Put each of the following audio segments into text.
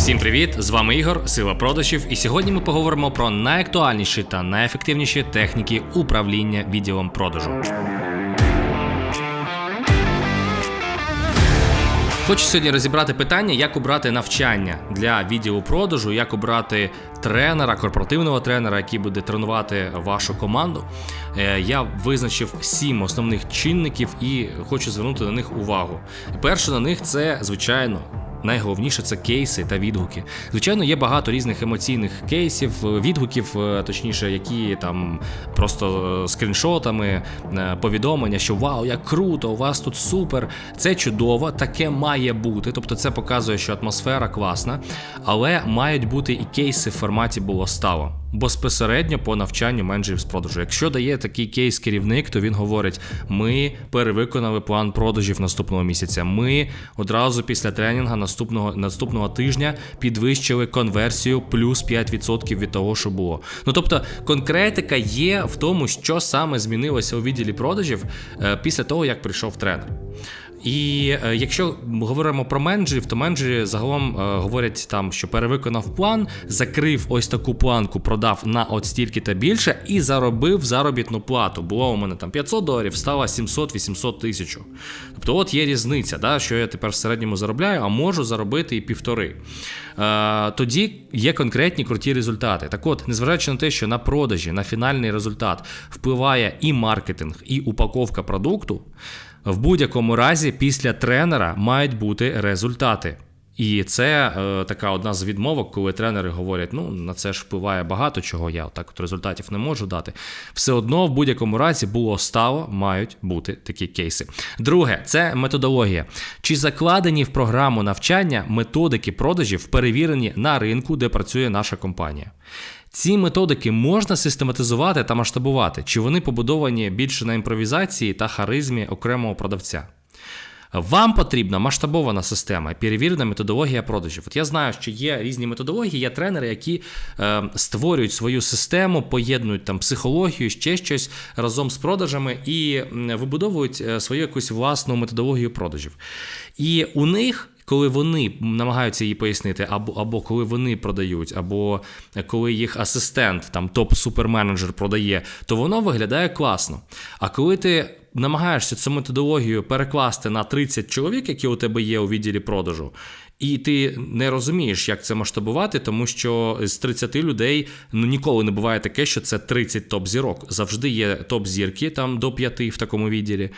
Всім привіт! З вами Ігор, Сила продажів. І сьогодні ми поговоримо про найактуальніші та найефективніші техніки управління відділом продажу. Хочу сьогодні розібрати питання, як обрати навчання для відділу продажу, як обрати тренера, корпоративного тренера, який буде тренувати вашу команду. Е, Я визначив сім основних чинників і хочу звернути на них увагу. Перше на них це, звичайно, Найголовніше це кейси та відгуки. Звичайно, є багато різних емоційних кейсів, відгуків, е, точніше, які там просто е, скріншотами, е, повідомлення, що вау, як круто, у вас тут супер. Це чудово, таке має бути. Тобто це показує, що атмосфера класна, але мають бути і кейси в форматі було стало. Безпосередньо по навчанню менеджерів з продажу. Якщо дає такий кейс керівник, то він говорить: ми перевиконали план продажів наступного місяця. Ми одразу після тренінгу наступного наступного тижня підвищили конверсію плюс 5% від того, що було. Ну тобто, конкретика є в тому, що саме змінилося у відділі продажів е, після того, як прийшов тренер. І е, якщо ми говоримо про менеджерів, то менеджери загалом е, говорять там, що перевиконав план, закрив ось таку планку, продав на от стільки та більше і заробив заробітну плату. Було у мене там 500 доларів, стало 700-800 тисяч. Тобто, от є різниця, да, що я тепер в середньому заробляю, а можу заробити і півтори. Е, тоді є конкретні круті результати. Так от, незважаючи на те, що на продажі, на фінальний результат впливає і маркетинг, і упаковка продукту. В будь-якому разі, після тренера мають бути результати. І це е, така одна з відмовок, коли тренери говорять: ну на це ж впливає багато чого, я так от результатів не можу дати. Все одно в будь-якому разі було стало, мають бути такі кейси. Друге, це методологія. Чи закладені в програму навчання методики продажів, перевірені на ринку, де працює наша компанія? Ці методики можна систематизувати та масштабувати, чи вони побудовані більше на імпровізації та харизмі окремого продавця? Вам потрібна масштабована система, перевірена методологія продажів. От я знаю, що є різні методології, є тренери, які е, створюють свою систему, поєднують там психологію, ще щось разом з продажами і вибудовують е, свою якусь власну методологію продажів. І у них коли вони намагаються її пояснити, або або коли вони продають, або коли їх асистент, там топ-суперменеджер продає, то воно виглядає класно. А коли ти намагаєшся цю методологію перекласти на 30 чоловік, які у тебе є у відділі продажу, і ти не розумієш, як це масштабувати, тому що з 30 людей ну ніколи не буває таке, що це 30 топ-зірок. Завжди є топ-зірки там до 5 в такому відділі.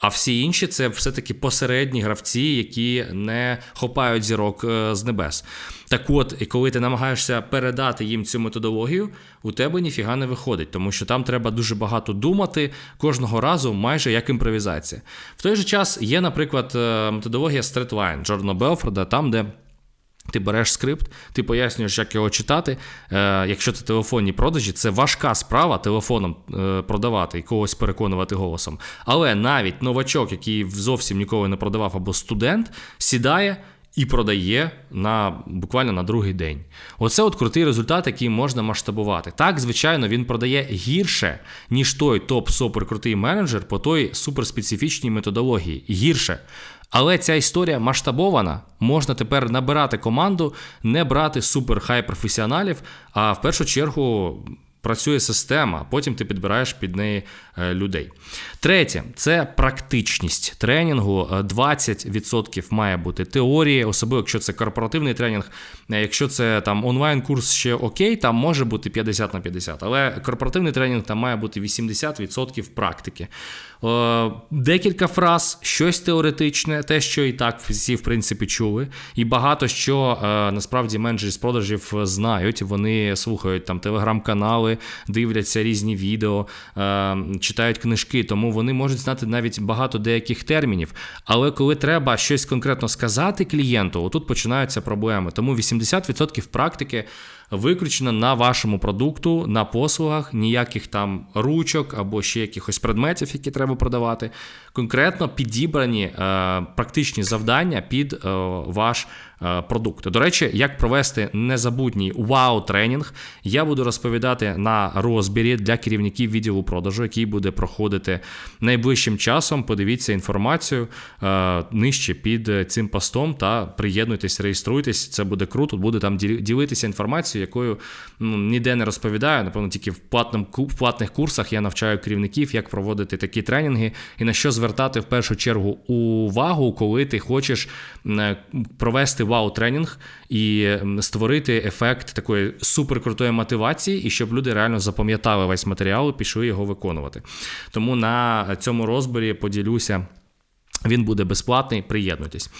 А всі інші це все-таки посередні гравці, які не хопають зірок е, з небес. Так от, і коли ти намагаєшся передати їм цю методологію, у тебе ніфіга не виходить, тому що там треба дуже багато думати кожного разу, майже як імпровізація. В той же час є, наприклад, е, методологія Streetline Джордана Белфорда, там, де. Ти береш скрипт, ти пояснюєш, як його читати. Е, Якщо це телефонні продажі, це важка справа телефоном е, продавати і когось переконувати голосом. Але навіть новачок, який зовсім ніколи не продавав, або студент, сідає. І продає на буквально на другий день. Оце от крутий результат, який можна масштабувати. Так, звичайно, він продає гірше, ніж той топ-суперкрутий менеджер по той суперспецифічній методології. Гірше. Але ця історія масштабована. Можна тепер набирати команду, не брати супер-хай професіоналів, а в першу чергу. Працює система, потім ти підбираєш під неї е, людей. Третє це практичність тренінгу. 20% має бути теорії, особливо якщо це корпоративний тренінг. Е, Якщо це там онлайн-курс ще окей, там може бути 50 на 50, але корпоративний тренінг там має бути 80% практики. Е, Декілька фраз, щось теоретичне, те, що і так всі в принципі чули. І багато що е, насправді менеджери з продажів знають. Вони слухають там телеграм-канали, дивляться різні відео, е, читають книжки, тому вони можуть знати навіть багато деяких термінів. Але коли треба щось конкретно сказати клієнту, отут починаються проблеми. Тому 80% практики. Виключно на вашому продукту, на послугах, ніяких там ручок або ще якихось предметів, які треба продавати. Конкретно підібрані е, практичні завдання під е, ваш е, продукт. До речі, як провести незабутній вау-тренінг, я буду розповідати на розбірі для керівників відділу продажу, який буде проходити найближчим часом. Подивіться інформацію е, нижче під цим постом та приєднуйтесь, реєструйтесь. Це буде круто. Буду там ділитися інформацією, якою ну, ніде не розповідаю. Напевно, тільки в платному в платних курсах я навчаю керівників, як проводити такі тренінги і на що звертати в першу чергу увагу, коли ти хочеш е, провести вау-тренінг і створити ефект такої суперкрутої мотивації, і щоб люди реально запам'ятали весь матеріал і пішли його виконувати. Тому на цьому розборі поділюся. Він буде безплатний, приєднуйтесь.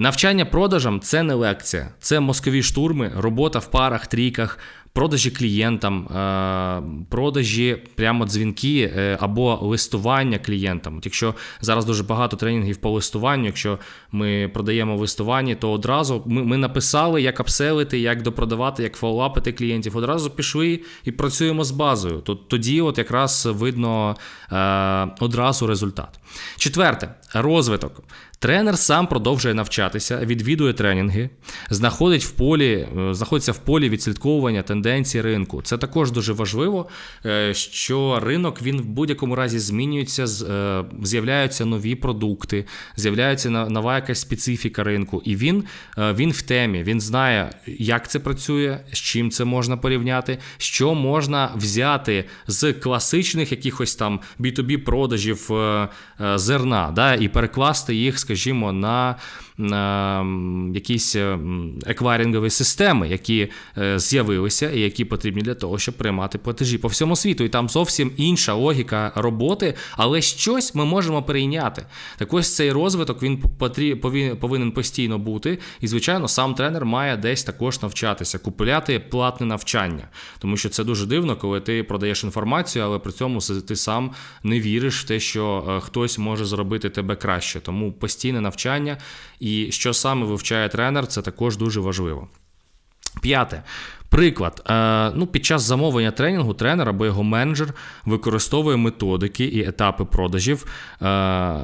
Навчання продажам це не лекція, це мозкові штурми, робота в парах, трійках, продажі клієнтам, е, продажі прямо дзвінки е, або листування клієнтам. Якщо зараз дуже багато тренінгів по листуванню, якщо ми продаємо в листуванні, то одразу ми ми написали, як апселити, як допродавати, як фоллапити клієнтів. Одразу пішли і працюємо з базою. Тоді, от якраз видно е, одразу результат. Четверте розвиток. Тренер сам продовжує навчатися, відвідує тренінги, знаходить в полі, е, знаходиться в полі відслідковування тенденцій ринку. Це також дуже важливо, е, що ринок він в будь-якому разі змінюється, е, з'являються нові продукти, з'являється нова якась специфіка ринку, і він, він в темі. Він знає, як це працює, з чим це можна порівняти, що можна взяти з класичних якихось там B2B продажів зерна, да, і перекласти їх Žymona, якісь е, еквайрингові системи, які е, з'явилися і які потрібні для того, щоб приймати платежі по всьому світу. І там зовсім інша логіка роботи, але щось ми можемо прийняти. Так ось цей розвиток він повинен постійно бути. І, звичайно, сам тренер має десь також навчатися, купувати платне навчання, тому що це дуже дивно, коли ти продаєш інформацію, але при цьому ти сам не віриш в те, що е, хтось може зробити тебе краще. Тому постійне навчання. І що саме вивчає тренер, це також дуже важливо. П'яте. Приклад, е, ну, під час замовлення тренінгу тренер або його менеджер використовує методики і етапи продажів. Е,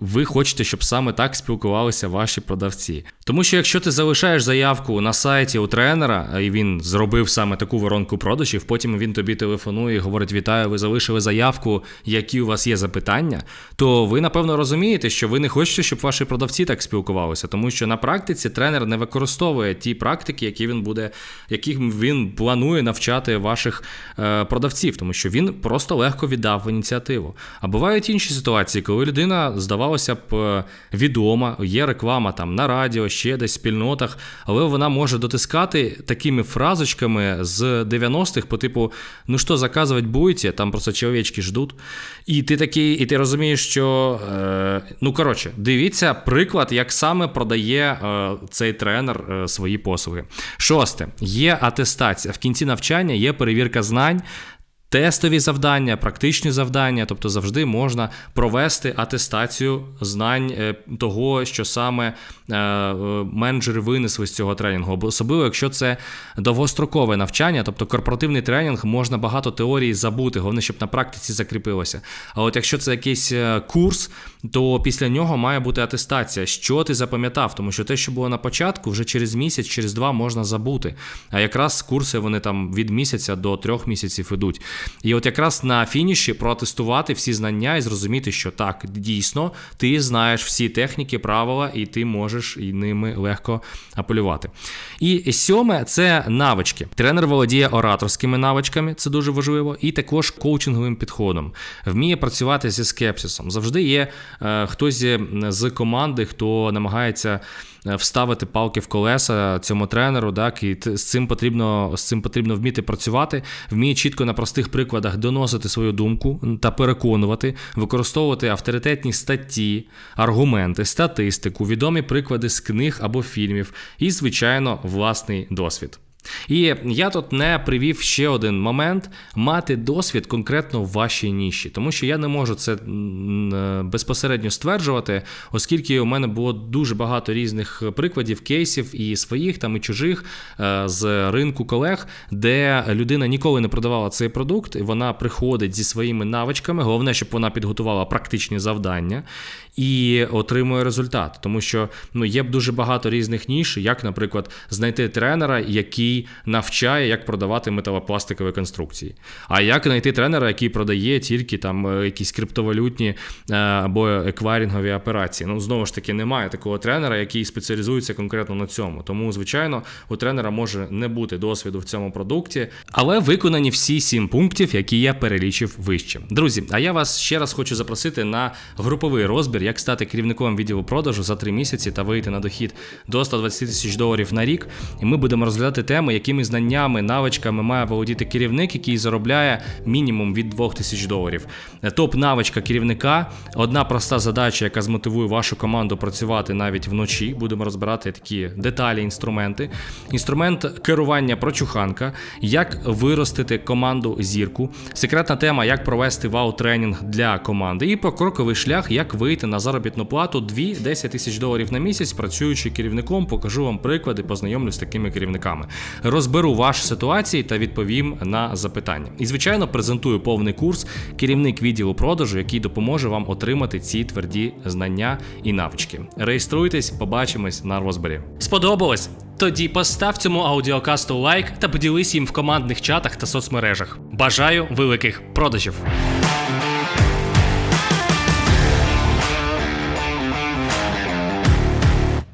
ви хочете, щоб саме так спілкувалися ваші продавці. Тому що якщо ти залишаєш заявку на сайті у тренера, і він зробив саме таку воронку продажів, потім він тобі телефонує і говорить: Вітаю, ви залишили заявку, які у вас є запитання, то ви напевно розумієте, що ви не хочете, щоб ваші продавці так спілкувалися, тому що на практиці тренер не використовує ті практики, які він буде, яких він планує навчати ваших е, продавців, тому що він просто легко віддав ініціативу. А бувають інші ситуації, коли людина, здавалося б, е, відома, є реклама там на радіо, ще десь в спільнотах, але вона може дотискати такими фразочками з 90-х, по типу, ну що, заказувати будете, там просто чоловічки ждуть. І ти такий, і ти розумієш, що е, ну коротше, дивіться приклад, як саме продає цей тренер свої послуги. Шосте, є атестація. В кінці навчання є перевірка знань. Тестові завдання, практичні завдання, тобто завжди можна провести атестацію знань е, того, що саме е, е, менеджери винесли з цього тренінгу. Особливо, якщо це довгострокове навчання, тобто корпоративний тренінг, можна багато теорії забути, головне, щоб на практиці закріпилося. А от якщо це якийсь курс, то після нього має бути атестація, що ти запам'ятав, тому що те, що було на початку, вже через місяць, через два можна забути. А якраз курси вони там від місяця до трьох місяців ідуть. І от якраз на фініші протестувати всі знання і зрозуміти, що так, дійсно, ти знаєш всі техніки, правила, і ти можеш і ними легко апелювати. І сьоме це навички. Тренер володіє ораторськими навичками, це дуже важливо, і також коучинговим підходом. Вміє працювати зі скепсисом. Завжди є хтось з команди, хто намагається. Е, вставити палки в колеса цьому тренеру. Так, І з цим потрібно з цим потрібно вміти працювати, вміє чітко на простих прикладах доносити свою думку та переконувати, використовувати авторитетні статті, аргументи, статистику, відомі приклади з книг або фільмів і, звичайно, власний досвід. І я тут не привів ще один момент мати досвід конкретно в вашій ніші, тому що я не можу це е, безпосередньо стверджувати, оскільки у мене було дуже багато різних прикладів, кейсів і своїх там і чужих е, з ринку колег, де людина ніколи не продавала цей продукт, і вона приходить зі своїми навичками. Головне, щоб вона підготувала практичні завдання і отримує результат. Тому що ну є дуже багато різних ніж, як, наприклад, знайти тренера, який навчає, як продавати металопластикові конструкції. А як знайти тренера, який продає тільки там е, якісь криптовалютні е, або еквайрінгові операції. Ну знову ж таки, немає такого тренера, який спеціалізується конкретно на цьому. Тому, звичайно, у тренера може не бути досвіду в цьому продукті, але виконані всі сім пунктів, які я перелічив вище. Друзі, а я вас ще раз хочу запросити на груповий розбір, як стати керівником відділу продажу за три місяці та вийти на дохід до 120 тисяч доларів на рік. І ми будемо розглядати теми, якими знаннями, навичками має володіти керівник, який заробляє мінімум від 2 тисяч доларів. Топ навичка керівника одна проста задача, яка змотивує вашу команду працювати навіть вночі. Будемо розбирати такі деталі, інструменти. Інструмент керування прочуханка, як виростити команду зірку, секретна тема, як провести вау-тренінг для команди, і покроковий шлях, як вийти на заробітну плату 2-10 тисяч доларів на місяць, працюючи керівником, покажу вам приклади, познайомлюсь з такими керівниками. Розберу ваші ситуації та відповім на запитання. І, звичайно, презентую повний курс керівник відділу продажу, який допоможе вам отримати ці тверді знання і навички. Реєструйтесь, побачимось на розборі. Сподобалось? Тоді постав цьому аудіокасту лайк та поділись їм в командних чатах та соцмережах. Бажаю великих продажів!